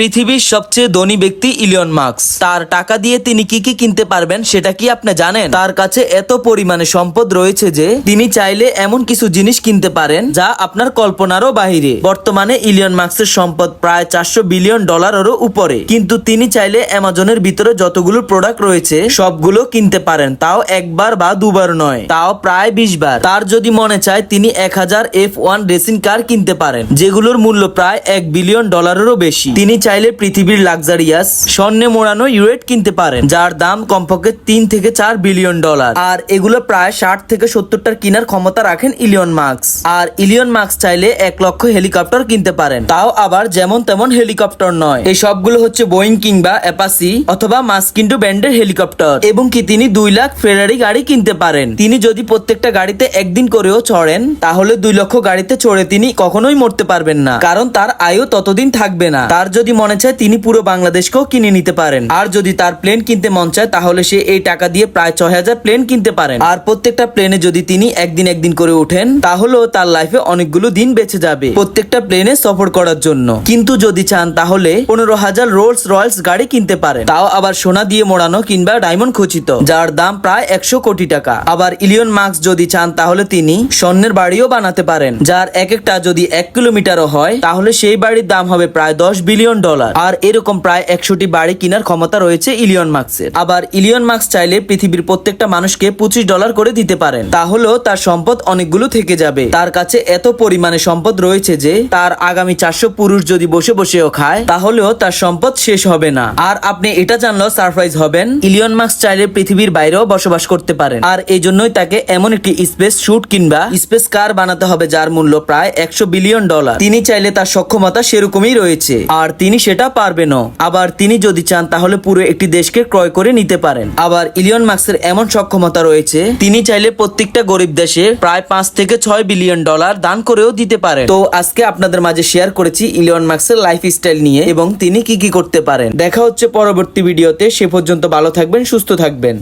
পৃথিবীর সবচেয়ে ধনী ব্যক্তি ইলিয়ন মার্কস তার টাকা দিয়ে তিনি কি কি কিনতে পারবেন সেটা কি আপনি জানেন? তার কাছে এত পরিমাণে সম্পদ রয়েছে যে, তিনি চাইলে এমন কিছু জিনিস কিনতে পারেন যা আপনার কল্পনারও বাহিরে। বর্তমানে ইলিয়ন মার্কসের সম্পদ প্রায় চারশো বিলিয়ন ডলারেরও উপরে। কিন্তু তিনি চাইলে অ্যামাজনের ভিতরে যতগুলো প্রোডাক্ট রয়েছে, সবগুলো কিনতে পারেন। তাও একবার বা দুবার নয়, তাও প্রায় বিশ বার। তার যদি মনে চায়, তিনি এক হাজার এফ ওয়ান রেসিং কার কিনতে পারেন, যেগুলোর মূল্য প্রায় এক বিলিয়ন ডলারেরও বেশি। তিনি চাইলে পৃথিবীর লাক্সারিয়াস স্বর্ণে মোড়ানো ইউরেট কিনতে পারেন, যার দাম কমপক্ষে তিন থেকে চার বিলিয়ন ডলার। আর এগুলো প্রায় ষাট থেকে সত্তরটার কেনার ক্ষমতা রাখেন ইলিয়ন মার্কস আর ইলিয়ন মার্কস চাইলে এক লক্ষ হেলিকপ্টার কিনতে পারেন। তাও আবার যেমন তেমন হেলিকপ্টার নয়। এই সবগুলো হচ্ছে বোয়িং কিংবা অ্যাপাসি অথবা মাস্কিন্ডো ব্যান্ডের হেলিকপ্টার। এবং কি তিনি দুই লাখ ফেরারি গাড়ি কিনতে পারেন। তিনি যদি প্রত্যেকটা গাড়িতে একদিন করেও চড়েন, তাহলে দুই লক্ষ গাড়িতে চড়ে তিনি কখনোই মরতে পারবেন না। কারণ তার আয়ু ততদিন থাকবে না। তার যদি মনে চায় তিনি পুরো বাংলাদেশকেও কিনে নিতে পারেন। আর যদি তার প্লেন কিনতে মন চায়, তাহলে সে এই টাকা দিয়ে প্রায় ছয় হাজার প্লেন কিনতে পারেন। আর প্রত্যেকটা প্লেনে যদি তিনি একদিন একদিন করে ওঠেন, তাহলেও তার লাইফে অনেকগুলো দিন বেঁচে যাবে। প্রত্যেকটা প্লেনে সফর করার জন্য। কিন্তু যদি চান, তাহলে পনেরো হাজার রোলস রয়্যালস গাড়ি কিনতে পারেন। তাও আবার সোনা দিয়ে মোড়ানো কিংবা ডায়মন্ড খচিত, যার দাম প্রায় একশো কোটি টাকা। আবার ইলিয়ন মার্কস যদি চান, তাহলে তিনি স্বর্ণের বাড়িও বানাতে পারেন, যার এক একটা যদি এক কিলোমিটারও হয়, তাহলে সেই বাড়ির দাম হবে প্রায় দশ বিলিয়ন ডলার। আর এরকম প্রায় একশোটি বাড়ি কেনার ক্ষমতা রয়েছে ইলিয়ন মার্কসের। আবার ইলিয়ন মার্কস চাইলে পৃথিবীর প্রত্যেকটা মানুষকে পঁচিশ ডলার করে দিতে পারেন। তাহলেও তার সম্পদ অনেকগুলো থেকে যাবে। তার কাছে এত পরিমাণে সম্পদ রয়েছে যে, তার আগামী চারশো পুরুষ যদি বসে বসেও খায়, তাহলেও তার সম্পদ শেষ হবে না। আর আপনি এটা জানলেও সারপ্রাইজ হবেন। ইলিয়ন মার্কস চাইলে পৃথিবীর বাইরেও বসবাস করতে পারেন। আর এই জন্যই তাকে এমন একটি স্পেস শুট কিংবা স্পেস কার বানাতে হবে যার মূল্য প্রায় একশো বিলিয়ন ডলার। তিনি চাইলে তার সক্ষমতা সেরকমই রয়েছে। আর তিনি সেটা পারবেনও। আবার তিনি যদি চান, তাহলে পুরো একটি দেশকে ক্রয় করে নিতে পারেন। আবার ইলিয়ন মার্কসের এমন সক্ষমতা রয়েছে, তিনি চাইলে প্রত্যেকটা গরিব দেশে প্রায় পাঁচ থেকে ছয় বিলিয়ন ডলার দান করেও দিতে পারেন। তো আজকে আপনাদের মাঝে শেয়ার করেছি ইলিয়ন মার্কসের লাইফ স্টাইল নিয়ে এবং তিনি কি কি করতে পারেন। দেখা হচ্ছে পরবর্তী ভিডিওতে, সে পর্যন্ত ভালো থাকবেন, সুস্থ থাকবেন।